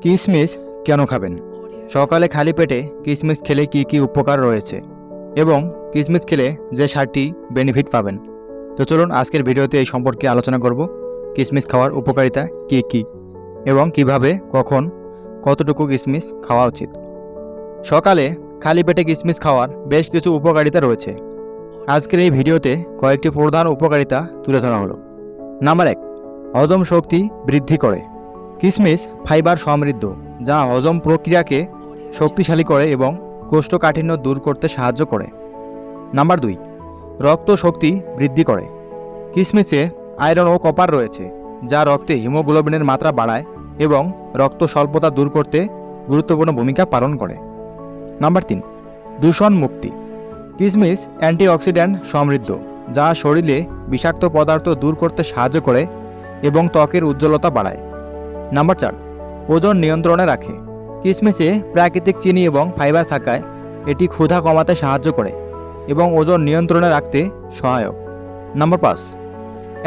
কিশমিশ কেন খাবেন? সকালে খালি পেটে কিশমিশ খেলে কি কি উপকার রয়েছে? এবং কিশমিশ খেলে যে সারটি বেনিফিট পাবেন। তো চলুন আজকের ভিডিওতে এই সম্পর্কে আলোচনা করব কিশমিশ খাওয়ার উপকারিতা কি কি? এবং কীভাবে, কখন, কতটুকু কিশমিশ খাওয়া উচিত? সকালে খালি পেটে কিশমিশ খাওয়ার বেশ কিছু উপকারিতা রয়েছে। আজকের এই ভিডিওতে কয়েকটি প্রধান উপকারিতা তুলে ধরা হলো। নাম্বার এক, হজম শক্তি বৃদ্ধি করে। কিশমিশ ফাইবার সমৃদ্ধ, যা হজম প্রক্রিয়াকে শক্তিশালী করে এবং কোষ্ঠকাঠিন্য দূর করতে সাহায্য করে। নাম্বার দুই রক্ত শক্তি বৃদ্ধি করে। কিশমিশে আয়রন ও কপার রয়েছে, যা রক্তে হিমোগ্লোবিনের মাত্রা বাড়ায় এবং রক্ত স্বল্পতা দূর করতে গুরুত্বপূর্ণ ভূমিকা পালন করে। নাম্বার তিন, দূষণ মুক্তি। কিশমিশ অ্যান্টিঅক্সিডেন্ট সমৃদ্ধ, যা শরীরে বিষাক্ত পদার্থ দূর করতে সাহায্য করে এবং ত্বকের উজ্জ্বলতা বাড়ায়। নাম্বার চার, ওজন নিয়ন্ত্রণে রাখে। কিশমিশে প্রাকৃতিক চিনি এবং ফাইবার থাকায় এটি ক্ষুধা কমাতে সাহায্য করে এবং ওজন নিয়ন্ত্রণে রাখতে সহায়ক। নাম্বার পাঁচ,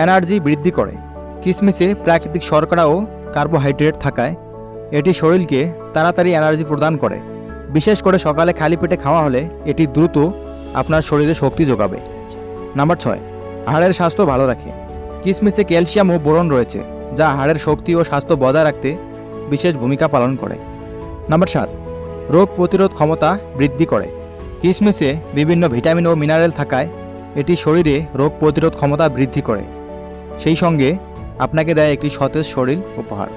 এনার্জি বৃদ্ধি করে। কিশমিশে প্রাকৃতিক শর্করা ও কার্বোহাইড্রেট থাকায় এটি শরীরকে তাড়াতাড়ি এনার্জি প্রদান করে। বিশেষ করে সকালে খালি পেটে খাওয়া হলে এটি দ্রুত আপনার শরীরে শক্তি যোগাবে। নাম্বার ছয়, হাড়ের স্বাস্থ্য ভালো রাখে। কিশমিশে ক্যালসিয়াম ও বোরন রয়েছে। যা হাড়ের শক্তি ও স্বাস্থ্য বজায় রাখতে বিশেষ ভূমিকা পালন করে। নাম্বার সাত, রোগ প্রতিরোধ ক্ষমতা বৃদ্ধি করে। কিশমিশে বিভিন্ন ভিটামিন ও মিনারেল থাকায় এটি শরীরে রোগ প্রতিরোধ ক্ষমতা বৃদ্ধি করে। সেই সঙ্গে আপনাকে দেয় একটি সতেজ শরীর উপহার।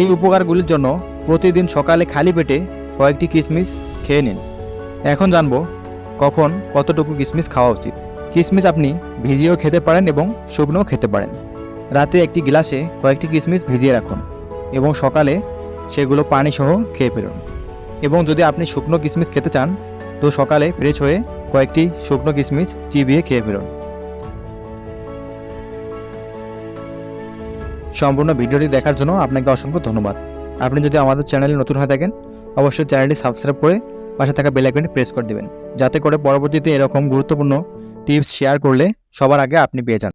এই উপকারগুলির জন্য প্রতিদিন সকালে খালি পেটে কয়েকটি কিশমিশ খেয়ে নিন। এখন জানব কখন কতটুকু কিশমিশ খাওয়া উচিত। কিশমিশ আপনি ভিজিয়েও খেতে পারেন এবং শুকনোও খেতে পারেন। রাতে একটি গ্লাসে কয়েকটি কিশমিশ ভিজিয়ে রাখুন এবং সকালে সেগুলো পানি সহ খেয়ে ফেলুন। এবং যদি আপনি শুকনো কিশমিশ খেতে চান, তো সকালে ফ্রেশ হয়ে কয়েকটি শুকনো কিশমিশ চিবিয়ে খেয়ে ফেলুন। সম্পূর্ণ ভিডিওটি দেখার জন্য আপনাকে অসংখ্য ধন্যবাদ। আপনি যদি আমাদের চ্যানেলে নতুন হয়ে থাকেন, অবশ্যই চ্যানেলটি সাবস্ক্রাইব করে পাশে থাকা বেল আইকনটি প্রেস করে দেবেন, যাতে করে পরবর্তীতে এরকম গুরুত্বপূর্ণ টিপস শেয়ার করলে সবার আগে আপনি পেয়ে যান।